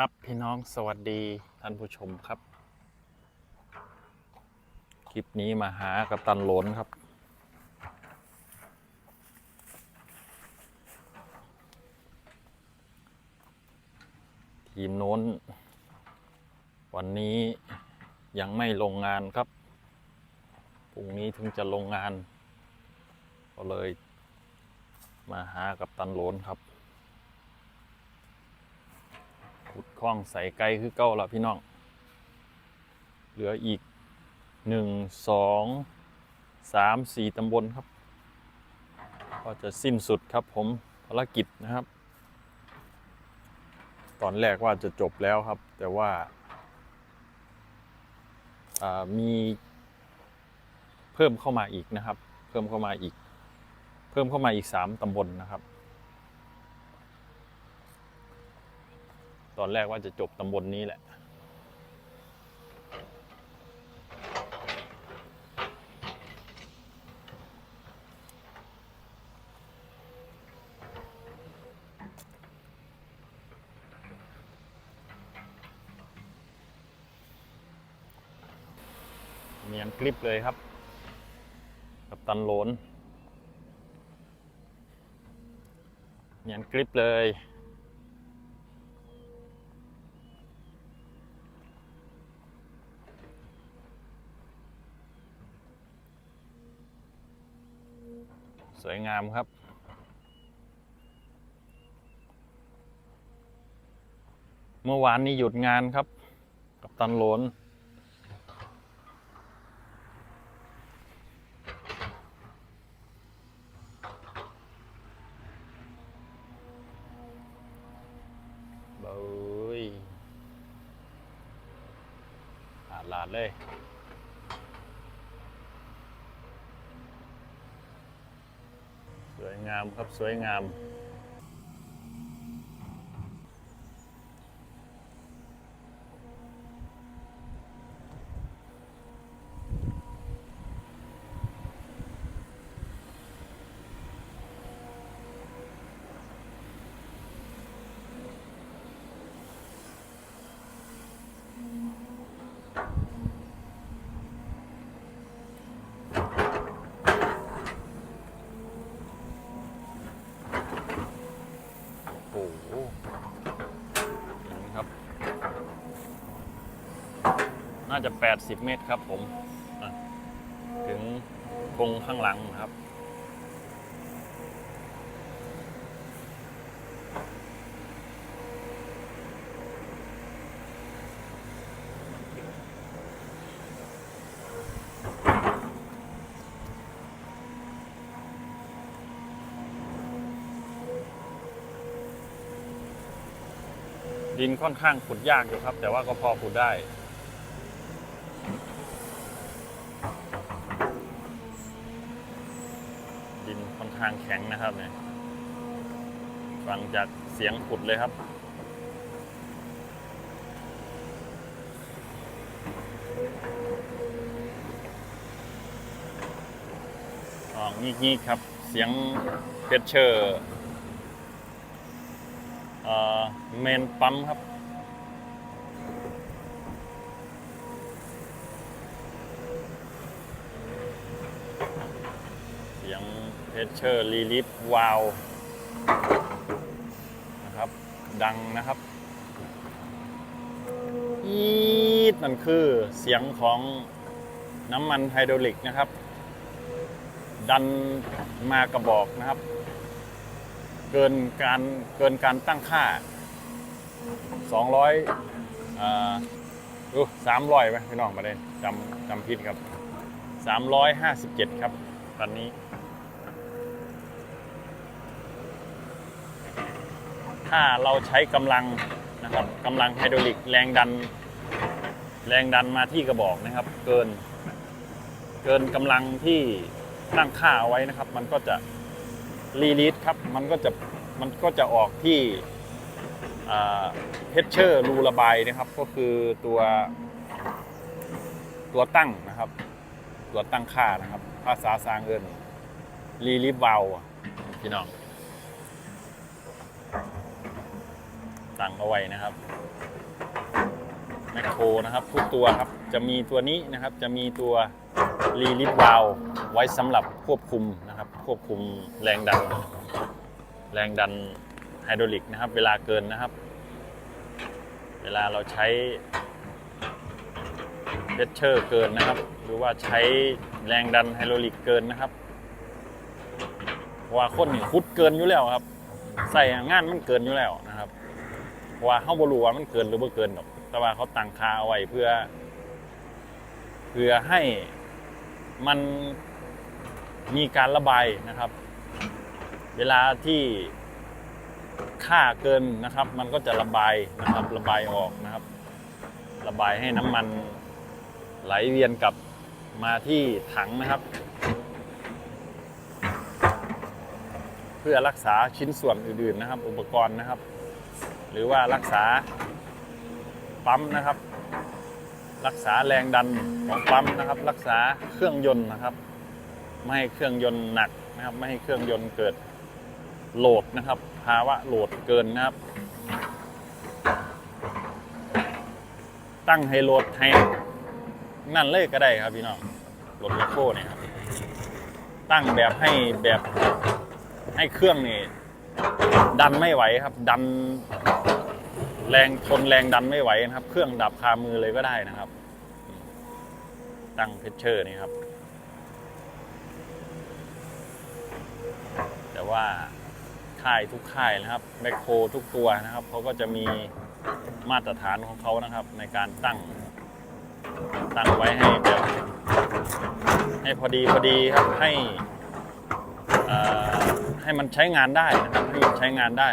ครับพี่น้องสวัสดีท่านผู้ชมครับ คลิปนี้มาหากับตันหลนครับ ทีมโน้น วันนี้ยังไม่ลงงานครับพรุ่งนี้ถึงจะลงงาน ก็เลยมาหากับตันหลนครับ ขุดคลองใส่ไกลคือเก้าละพี่น้อง เหลืออีกหนึ่งสองสามสี่ตำบลครับ ก็จะสิ้นสุดครับผมภารกิจนะครับ ตอนแรกว่าจะจบแล้วครับ แต่ว่าอ่ามีเพิ่มเข้ามาอีกนะครับ เพิ่มเข้ามาอีก เพิ่มเข้ามาอีกสามตำบลนะครับ ตอนแรกว่าจะจบตำบลนนี้แหละ เนียนกริบเลยครับ กับตันโลนเนียนกริบเลย สวยงามครับ เมื่อวานนี้หยุดงานครับ กับตันโหลนเบ้ยอาดลาดเลย สวย งามครับสวยงาม นี่ครับ น่าจะ 80 เมตรครับผม ถึงกรงข้างหลังครับ ดินค่อนข้างขุดยากอยู่ครับ แต่ว่าก็พอขุดได้ ดินค่อนข้างแข็งนะครับเนี่ยฟังจากเสียงขุดเลยครับอ๋องีกๆครับ เสียงเพชเชอร์ เมนปั๊มครับ เสียงเพชเชอร์รีลิฟวาลนะครับ ดังนะครับอีดนั่นคือเสียงของน้ำมันไฮดรอลิกนะครับ ดันมากระบอกนะครับ เกินการเกินการตั้งค่า 200อ่าดู300ไหมพี่น้องมาได้จำจำผิดครับ 357 ครับตอนนี้ ถ้าเราใช้กำลังนะครับกำลังไฮดรอลิกแรงดัน แรงดันมาที่กระบอกนะครับ เกิน เกินกำลังที่ตั้งค่าเอาไว้นะครับ มันก็จะ รีลีสครับมันก็จะมันก็จะออกที่เพชเชอร์รูระบายนะครับ ก็คือตัวตัวตั้งนะครับ ตัวตั้งค่านะครับ ภาษาสางเอินรีลีฟวาลพี่น้องตั้งเอาไว้นะครับแมคโครนะครับ ทุกตัวครับจะมีตัวนี้นะครับจะมีตัวรีลิฟวาลไว้สำหรับควบคุมนะ ควบคุมแรงดัน แรงดันไฮดรอลิกนะครับ เวลาเกินนะครับ เวลาเราใช้เพชเชอร์เกินนะครับ หรือว่าใช้แรงดันไฮดรอลิกเกินนะครับว่าคนนี่คุดเกินอยู่แล้วครับ ใส่งานมันเกินอยู่แล้วนะครับว่าเข้าบรูว่ามันเกินหรือไม่เกินหรอกแต่ว่าเขาตั้งค่าเอาไว้เพื่อ เพื่อให้มัน มีการระบายนะครับ เวลาที่ค่าเกินนะครับ มันก็จะระบายนะครับ ระบายออกนะครับ ระบายให้น้ำมันไหลเวียนกลับมาที่ถังนะครับ เพื่อรักษาชิ้นส่วนอื่นๆนะครับ อุปกรณ์นะครับ หรือว่ารักษาปั๊มนะครับ รักษาแรงดันของปั๊มนะครับ รักษาเครื่องยนต์นะครับ ไม่ให้เครื่องยนต์หนักนะครับ ไม่ให้เครื่องยนต์เกิดโหลดนะครับ ภาวะโหลดเกินนะครับ ตั้งให้โหลดให้นั่นเลยก็ได้ครับพี่น้องโหลดแมคโครเนี่ยครับตั้งแบบให้แบบให้เครื่องนี่ดันไม่ไหวครับ ดันแรงทนแรงดันไม่ไหวนะครับ เครื่องดับคามือเลยก็ได้นะครับ ตั้งเพชเชอร์นี่ครับ แต่ว่าค่ายทุกค่ายนะครับแมคโครทุกตัวนะครับเขาก็จะมีมาตรฐานของเขานะครับ ในการตั้ง ตั้งไว้ให้แบบให้พอดีพอดีครับให้ให้มันใช้งานได้นะครับให้มันใช้งานได้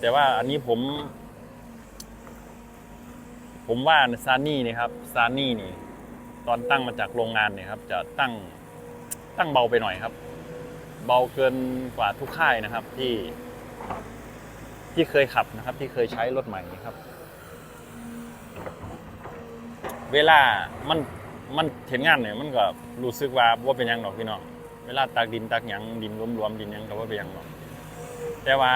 แต่ว่าอันนี้ผม ผมว่าซานี่นี่ครับซานี่นี่ ตอนตั้งมาจากโรงงานเนี่ยครับ จะตั้งตั้งเบาไปหน่อยครับ เบาเกินกว่าทุกค่ายนะครับที่ ที่เคยขับนะครับ ที่เคยใช้รถใหม่ครับ เวลามันมันเห็นงานเนี่ยมันก็รู้สึกว่าว่าเป็นยังหรอกพี่น้องเวลาตักดินตักหยังดินรวมๆดินยังก็ว่าเป็นยังหรอกแต่ว่า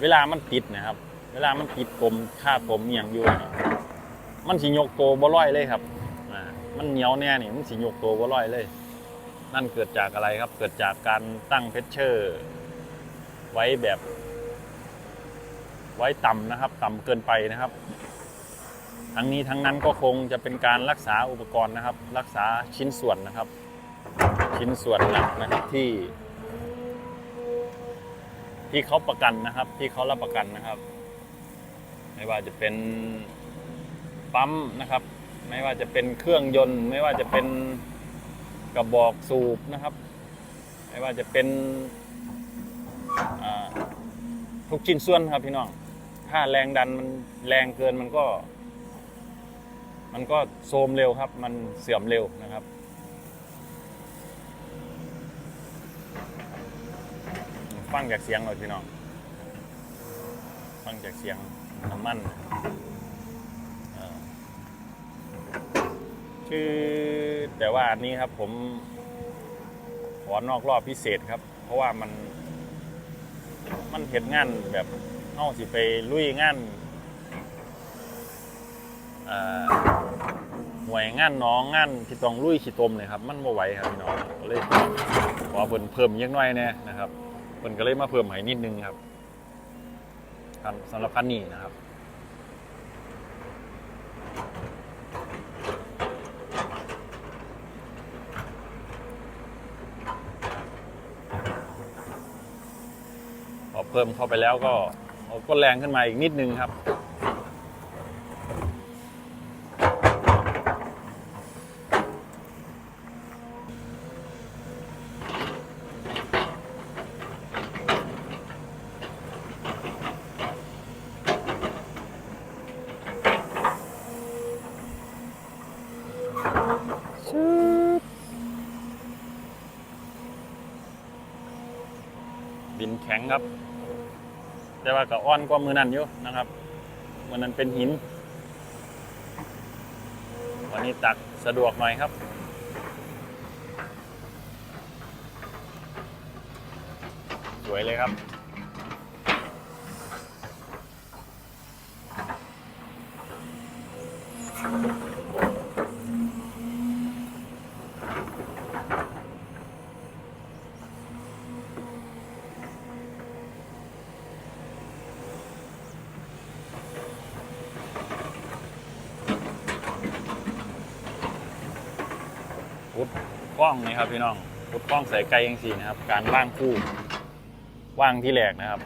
เวลามันติดนะครับ เวลามันติดกลมค่ากลมอย่างอยู่มันสิยกโตบ่ร้อยเลยครับอ่ามันเหนียวแน่นี่มันสิยกโตบ่ร้อยเลย นั่นเกิดจากอะไรครับ เกิดจากการตั้งเพชเชอร์ไว้แบบ ไว้ต่ำนะครับ ต่ำเกินไปนะครับ ทั้งนี้ทั้งนั้นก็คงจะเป็นการรักษาอุปกรณ์นะครับ รักษาชิ้นส่วนนะครับ ชิ้นส่วนหลักนะครับที่ ที่เขาประกันนะครับ ที่เขารับประกันนะครับ ไม่ว่าจะเป็นปั๊มนะครับ ไม่ว่าจะเป็นเครื่องยนต์ ไม่ว่าจะเป็น กระบอกสูบนะครับ ไม่ว่าจะเป็นทุกชิ้นส่วนครับพี่น้อง ถ้าแรงดันมันแรงเกินมันก็ มันก็โทมเร็วครับ มันเสื่อมเร็วนะครับฟังจากเสียงหน่อยพี่น้อง ฟังจากเสียงน้ำมันเอ่อคือ แต่ว่าอันนี้ครับผมขอนอกรอบพิเศษครับ เพราะว่ามัน มันเห็นงานแบบเอาสิไปลุยงานหน่วยงานน้องงานที่ต้องลุยขี้ตมเลยครับ มันบ่ไหวครับพี่น้องก็เลยขอเพิ่นเพิ่มเยอะน้อยเนี่ยนะครับเพิ่นก็เลยมาเพิ่มให้นิดนึงครับสำหรับคันนี้นะครับ เพิ่มเข้าไปแล้วก็ก็แรงขึ้นมาอีกนิดนึงครับดินแข็งครับ แต่ว่าก็อ่อนกว่ามือนั่นอยู่นะครับมือนั้นเป็นหิน วันนี้ตักสะดวกหน่อยครับสวยเลยครับ พุดก ล้องนี่ครับพี่น้องพุดกล้องใส่ไกลยังสี่นะครับ การว่างคู่ว่างที่แหลกนะครับ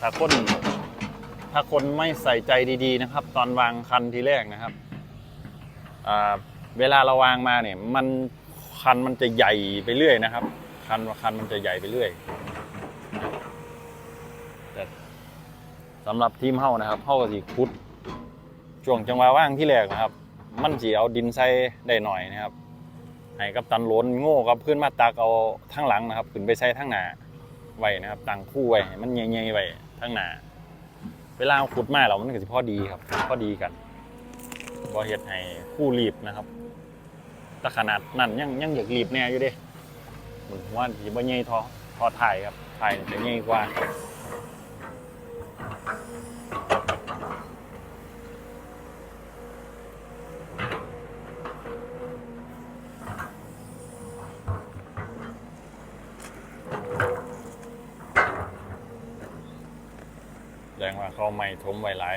ถ้าคนถ้าคนไม่ใส่ใจดีๆนะครับ ตอนวางคันทีแรกนะครับเวลาเราวางมาเนี่ยมันคันมันจะใหญ่ไปเรื่อยนะครับ คันคันมันจะใหญ่ไปเรื่อยแต่สำหรับทีมเฮานะครับเฮาก็สิขุดช่วงจังหวะว่างที่แรกนะครับ มันสีเอาดินใส่ได้หน่อยนะครับ ให้กับตันโหลนโง่กับขึ้นมาตักเอาทั้งหลังนะครับขึ้นไปใส่ทั้งหนาไว้นะครับตั้งคู่ไว้มันเงยๆไว้ทั้งหนาเวลาเอาขุดมาเรามันก็สิพอดีครับพอดีกันบ่เฮ็ดให้คู่รีบนะครับแต่ขนาดนั้นยังยังอยากรีบแน่อยู่เด้มันว่าสิบ่ใหญ่ทอทอถ่ายครับถ่ายจะใหญ่กว่า แสดงว่า เขาไม่ทมไวไลาย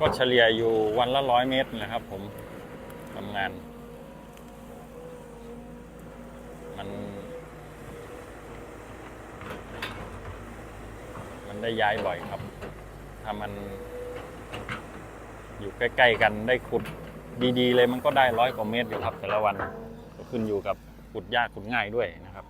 ก็เฉลี่ยอยู่วันละร้อยเมตรนะครับผมทำงาน มัน มันได้ย้ายบ่อยครับ ถ้ามัน อยู่ใกล้ ๆ กันได้ขุดดีๆ เลยมันก็ได้ร้อยกว่าเมตรอยู่ครับ แต่ละวันก็ขึ้นอยู่กับขุดยากขุดง่ายด้วยนะครับ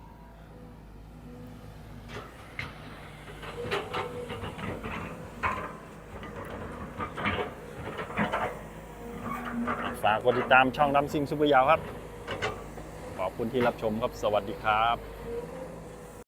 ฝากกดติดตามช่องดำซิงซุปเปอร์ยาวครับ ขอบคุณที่รับชมครับ สวัสดีครับ